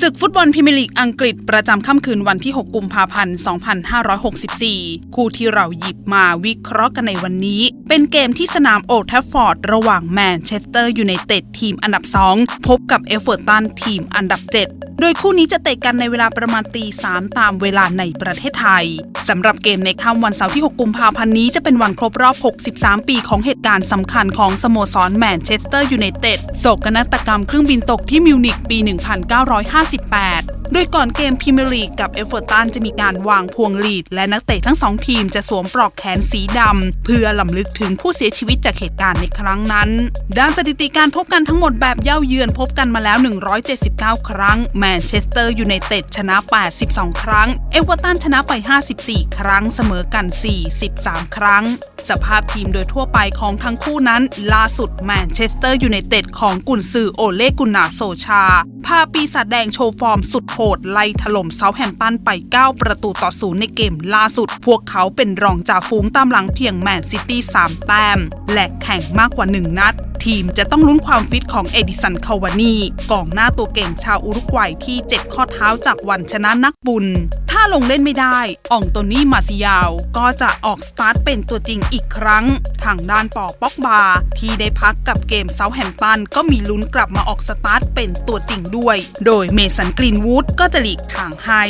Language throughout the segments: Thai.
ศึกฟุตบอลพรีเมียร์ลีกอังกฤษประจำค่ำคืนวันที่ 6 กุมภาพันธ์ 2564 คู่ที่เราหยิบมาวิเคราะห์กันในวันนี้ เป็นเกมที่สนามโอลด์แทฟฟอร์ดระหว่างแมนเชสเตอร์ยูไนเต็ดทีมอันดับ 2 พบกับเอฟเวอร์ตันทีมอันดับ7โดยคู่นี้จะเตะกันในเวลาประมาณตีสามตามเวลาในประเทศไทย สำหรับเกมในค่ำวันเสาร์ที่ 6 กุมภาพันธ์นี้จะเป็นวันครบรอบ 63 ปีของเหตุการณ์สำคัญของสโมสรแมนเชสเตอร์ยูไนเต็ดโศกนาฏกรรมเครื่องบินตกที่มิวนิกปี1958 โดยก่อนเกมพรีเมียร์ลีกกับเอฟเวอร์ตันจะมีการวางพวงลีด และนักเตะทั้งสองทีมจะสวมปลอกแขนสีดำ เพื่อลำลึกถึงผู้เสียชีวิตจากเหตุการณ์ในครั้งนั้น ด้านสถิติการพบกันทั้งหมดแบบเย่าเยือนพบกันมาแล้ว 179 ครั้ง แมนเชสเตอร์ยูไนเต็ดชนะ 82 ครั้ง เอฟเวอร์ตันชนะไป 54 ครั้งเสมอกัน 43 ครั้ง สภาพทีมโดยทั่วไปของทั้งคู่นั้นล่าสุดแมนเชสเตอร์ยูไนเต็ดของกุนซือโอเล่กุนนาโซชา พาปีศาจแดงโชว์ฟอร์มสุดโหดไล่ถล่มเซาแฮมป์ตันไป 9 ประตูต่อศูนย์ในเกมล่าสุด พวกเขาเป็นรองจ่าฝูงตามหลังเพียงแมนซิตี้ 3 แต้ม และแข่งมากกว่า 1 นัด ทีมจะต้องลุ้นความฟิตของเอดิสัน คาวานีกองหน้าตัวเก่งชาวอุรุกวัยที่เจ็บข้อเท้าจากวันชนะนักบุญ ถ้าลงเล่นไม่ได้ อองโตนี่มาซิยาว ก็จะออกสตาร์ทเป็นตัวจริงอีกครั้ง ทางด้านปอป็อกบา ที่ได้พักกับเกมเซาแฮมตันก็มีลุ้นกลับมาออกสตาร์ทเป็นตัวจริงด้วย โดยเมสันกรีนวูดก็จะหลีกทางให้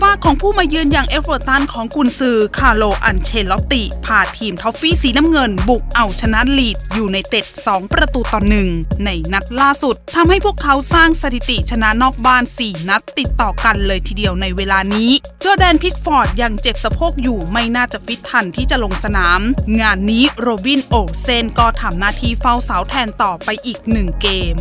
ฝ้ากของผู้มาเยือนอย่างเอฟเวอร์ตันของกุนซือคาร์โลอันเชลอตติพาทีมทอฟฟี่สีน้ำเงินบุกเอาชนะลีดอยู่ในเต็ด 2 ประตูต่อหนึ่งในนัดล่าสุดทำให้พวกเขาสร้างสถิติชนะนอกบ้าน 4 นัดติดต่อกันเลยทีเดียวในเวลานี้จอแดนพิกฟอร์ดยังเจ็บสะโพกอยู่ไม่น่าจะฟิตทันที่จะลงสนาม งานนี้โรโรบินโอเซนก็ทำหน้าที่เฝ้าเสาแทนต่อไปอีกหนึ่งเกม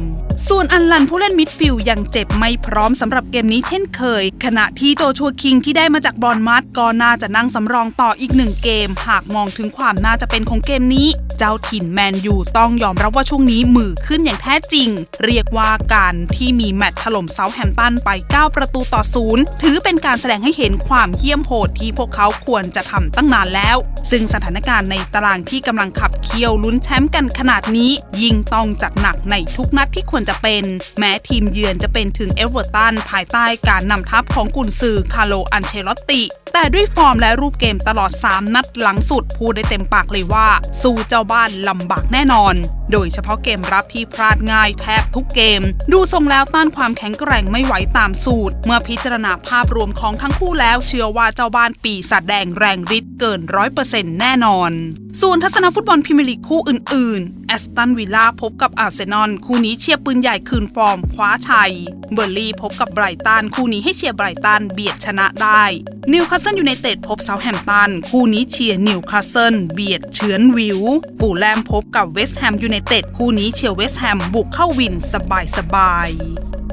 ส่วนอันลันผู้เล่นมิดฟิลยังเจ็บไม่พร้อมสำหรับเกมนี้เช่นเคย ขณะที่โจชัวคิงที่ได้มาจากบอลมัดก็น่าจะนั่งสำรองต่ออีกหนึ่งเกม หากมองถึงความน่าจะเป็นของเกมนี้ เจ้าถิ่นแมนยูต้องยอมรับว่าช่วงนี้มือขึ้นอย่างแท้จริง เรียกว่าการที่มีแมตช์ถล่มเซาท์แฮมป์ตันไป 9 ประตูต่อศูนย์ถือเป็นการแสดงให้เห็นความเหี้ยมโหดที่พวกเขาควรจะทำตั้งนานแล้ว ซึ่งสถานการณ์ในตารางที่กำลังขับเคี่ยวลุ้นแชมป์กันขนาดนี้ ยิ่งต้องจัดหนักในทุกนัดที่ควรจะเป็น แม้ทีมเยือนจะเป็นถึงเอเวอร์ตันภายใต้การนำทัพของกุนซือคาร์โลอันเชลอตติ แต่ด้วยฟอร์มและรูปเกมตลอด 3 นัดหลังสุดพูดได้เต็มปากเลยว่าสู้เจ้าบ้านลำบากแน่นอน โดยเฉพาะเกมรับที่พลาดง่ายแทบทุกเกม ดูทรงแล้วต้านความแข็งแกร่งไม่ไหวตามสูตร เมื่อพิจารณาภาพรวมของทั้งคู่แล้วเชื่อว่าเจ้าบ้านปีศาจแดงแรงฤทธิ์เกินร้อยเปอร์เซ็นต์แน่นอน ส่วนทัศนฟุตบอลพรีเมียร์ลีกคู่อื่นๆแอสตันวิลล่าพบกับอาร์เซนอลคู่นี้เชียร์ปืนใหญ่คืนฟอร์มคว้าชัย เบอร์ลี่พบกับไบรตันคู่นี้ให้เชียร์ไบรตันเบียดชนะได้นิวคาสเซิลยูไนเต็ดพบเซาแฮมป์ตันคู่นี้เชียร์นิวคาสเซิลเบียดเฉือนวิว ฟูลแลมพบกับเวสต์แฮมยูไนเต็ดคู่นี้เชียร์เวสต์แฮมบุกเข้าวินสบายๆ